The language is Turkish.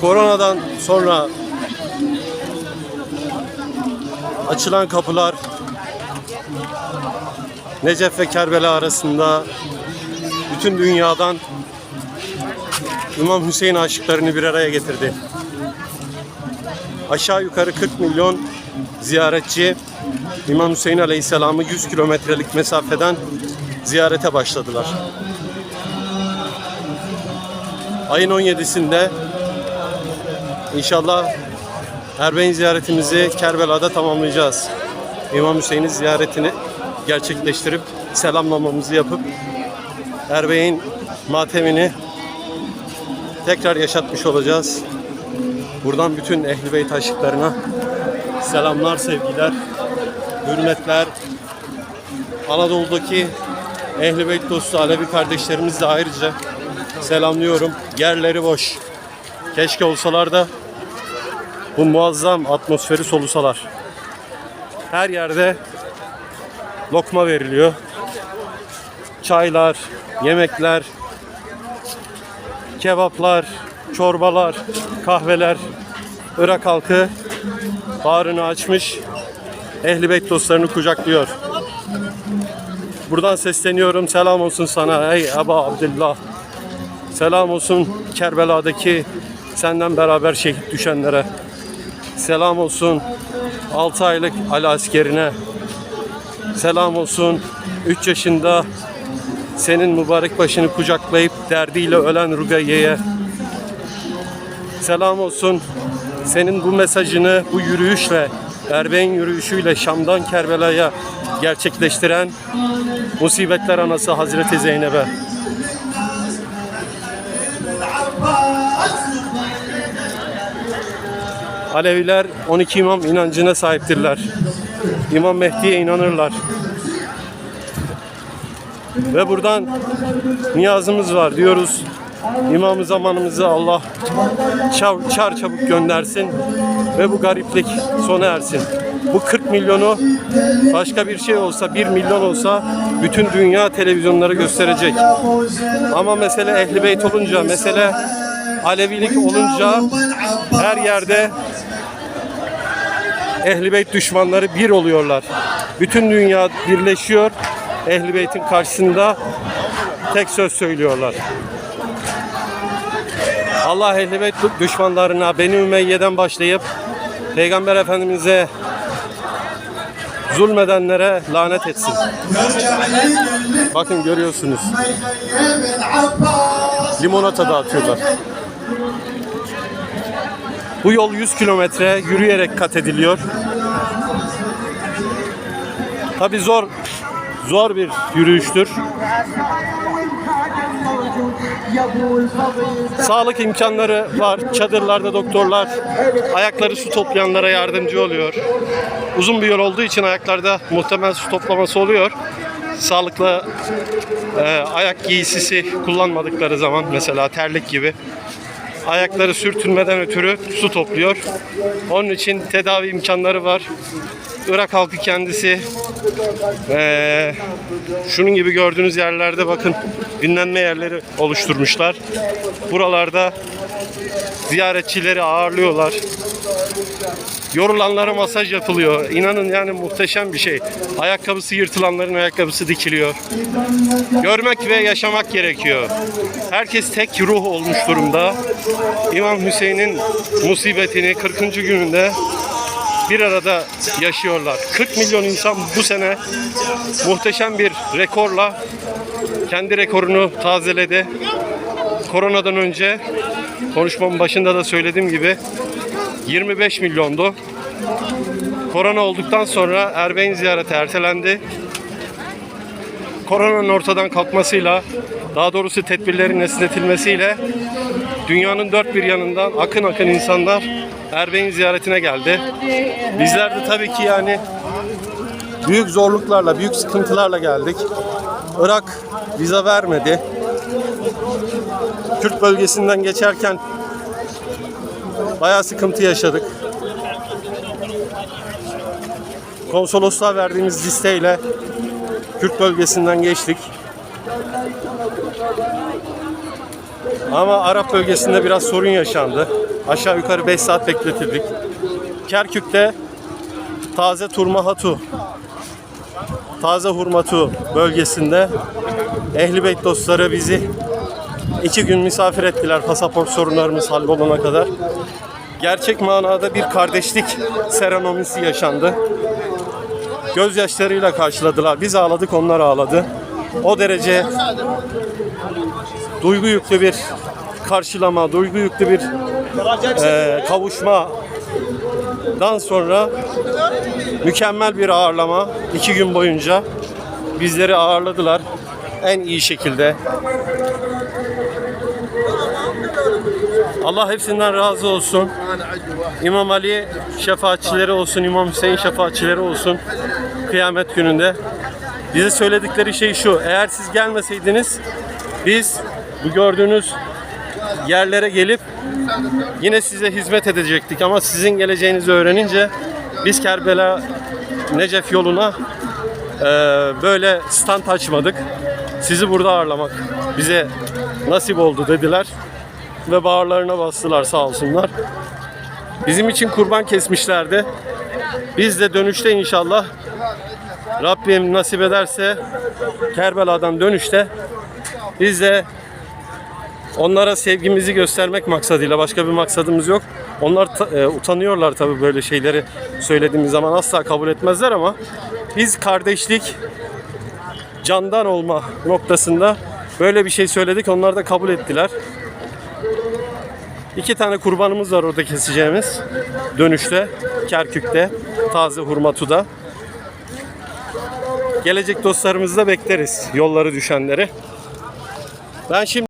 Koronadan sonra açılan kapılar Necef ve Kerbela arasında bütün dünyadan İmam Hüseyin aşıklarını bir araya getirdi. Aşağı yukarı 40 milyon ziyaretçi İmam Hüseyin Aleyhisselam'ı 100 kilometrelik mesafeden ziyarete başladılar. Ayın 17'sinde inşallah Erbeğin ziyaretimizi Kerbela'da tamamlayacağız. İmam Hüseyin'in ziyaretini gerçekleştirip selamlamamızı yapıp Erbeğin matemini tekrar yaşatmış olacağız. Buradan bütün Ehl-i Beyt aşıklarına selamlar, sevgiler, hürmetler. Anadolu'daki Ehl-i Beyt dostu Alevi kardeşlerimiz de ayrıca selamlıyorum. Yerleri boş. Keşke olsalar da bu muazzam atmosferi solusalar. Her yerde lokma veriliyor. Çaylar, yemekler, kebaplar, çorbalar, kahveler. Irak halkı bağrını açmış. Ehli Beyt dostlarını kucaklıyor. Buradan sesleniyorum. Selam olsun sana ey Eba Abdullah. Selam olsun Kerbela'daki senden beraber şehit düşenlere. Selam olsun 6 aylık Ali askerine. Selam olsun 3 yaşında senin mübarek başını kucaklayıp derdiyle ölen Rugaye'ye. Selam olsun senin bu mesajını bu yürüyüşle Erbeğin yürüyüşüyle Şam'dan Kerbela'ya gerçekleştiren musibetler anası Hazreti Zeynep'e. Aleviler 12 imam inancına sahiptirler. İmam Mehdi'ye inanırlar. Ve buradan niyazımız var diyoruz. İmam-ı zamanımızı Allah çar, çar çabuk göndersin ve bu gariplik sona ersin. Bu 40 milyonu başka bir şey olsa, 1 milyon olsa bütün dünya televizyonları gösterecek. Ama mesele Ehli Beyt olunca, mesele Alevilik olunca her yerde Ehli Beyt düşmanları bir oluyorlar. Bütün dünya birleşiyor. Ehli Beyt'in karşısında tek söz söylüyorlar. Allah Ehli Beyt düşmanlarına Beni Ümeyye'den başlayıp Peygamber Efendimiz'e zulmedenlere lanet etsin. Bakın görüyorsunuz. Limonata dağıtıyorlar. Bu yol 100 kilometre yürüyerek kat ediliyor. Tabi zor zor bir yürüyüştür. Sağlık imkanları var. Çadırlarda doktorlar ayakları su toplayanlara yardımcı oluyor. Uzun bir yol olduğu için ayaklarda muhtemel su toplaması oluyor. Sağlıklı e, ayak giysisi kullanmadıkları zaman mesela terlik gibi ayakları sürtünmeden ötürü su topluyor. Onun için tedavi imkanları var. Irak halkı kendisi eee, şunun gibi gördüğünüz yerlerde bakın dinlenme yerleri oluşturmuşlar. Buralarda ziyaretçileri ağırlıyorlar. Yorulanlara masaj yapılıyor. İnanın yani muhteşem bir şey. Ayakkabısı yırtılanların ayakkabısı dikiliyor. Görmek ve yaşamak gerekiyor. Herkes tek ruh olmuş durumda. İmam Hüseyin'in musibetini 40. gününde bir arada yaşıyorlar. 40 milyon insan bu sene muhteşem bir rekorla kendi rekorunu tazeledi. Koronadan önce konuşmamın başında da söylediğim gibi 25 milyondu. Korona olduktan sonra Erbeğin ziyareti ertelendi. Koronanın ortadan kalkmasıyla, daha doğrusu tedbirlerin esnetilmesiyle dünyanın dört bir yanından akın akın insanlar Erbeğin ziyaretine geldi. Bizler de tabii ki yani büyük zorluklarla, büyük sıkıntılarla geldik. Irak vize vermedi. Kürt bölgesinden geçerken bayağı sıkıntı yaşadık. Konsolosluğa verdiğimiz listeyle Kürt bölgesinden geçtik. Ama Arap bölgesinde biraz sorun yaşandı. Aşağı yukarı 5 saat bekletildik. Kerkük'te Taze Turma Hatu Taze Hurmatu bölgesinde Ehli Beyt dostları bizi iki gün misafir ettiler pasaport sorunlarımız hallolana kadar. Gerçek manada bir kardeşlik seremonisi yaşandı. Gözyaşlarıyla karşıladılar. Biz ağladık, onlar ağladı. O derece duygu yüklü bir karşılama, duygu yüklü bir eee kavuşmadan sonra mükemmel bir ağırlama. iki gün boyunca bizleri ağırladılar en iyi şekilde. Allah hepsinden razı olsun. İmam Ali şefaatçileri olsun, İmam Hüseyin şefaatçileri olsun kıyamet gününde. Bize söyledikleri şey şu, eğer siz gelmeseydiniz biz bu gördüğünüz yerlere gelip yine size hizmet edecektik ama sizin geleceğinizi öğrenince biz Kerbela Necef yoluna eee, böyle stand açmadık. Sizi burada ağırlamak bize nasip oldu dediler ve bağırlarına bastılar sağ olsunlar. Bizim için kurban kesmişlerdi. Biz de dönüşte inşallah Rabbim nasip ederse Kerbela'dan dönüşte biz de onlara sevgimizi göstermek maksadıyla başka bir maksadımız yok. Onlar e, utanıyorlar tabii böyle şeyleri söylediğimiz zaman asla kabul etmezler ama biz kardeşlik candan olma noktasında böyle bir şey söyledik. Onlar da kabul ettiler. İki tane kurbanımız var orada keseceğimiz. Dönüşte, Kerkük'te, Taze Hurmatu'da. Gelecek dostlarımızı da bekleriz. Yolları düşenleri. Ben şimdi